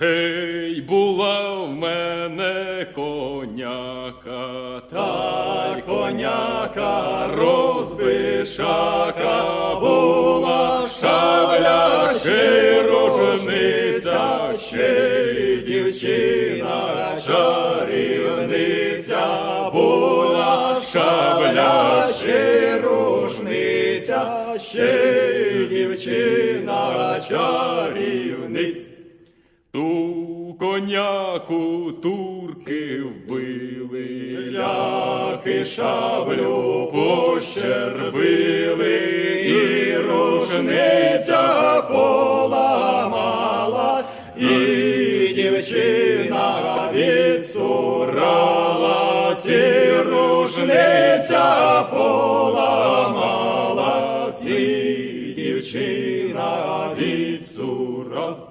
Гей, була в мене коняка, та й коняка розбишака, була шабля ще рожениця, ще й дівчина чарівниця, була шабля ще рушниця, ще й дівчина чарівниця. Ту коняку турки вбили, ляхи шаблю пощербили, і рушниця поламала, і дівчина відсуралась, і рушниця поламалась, і дівчина відсуралась.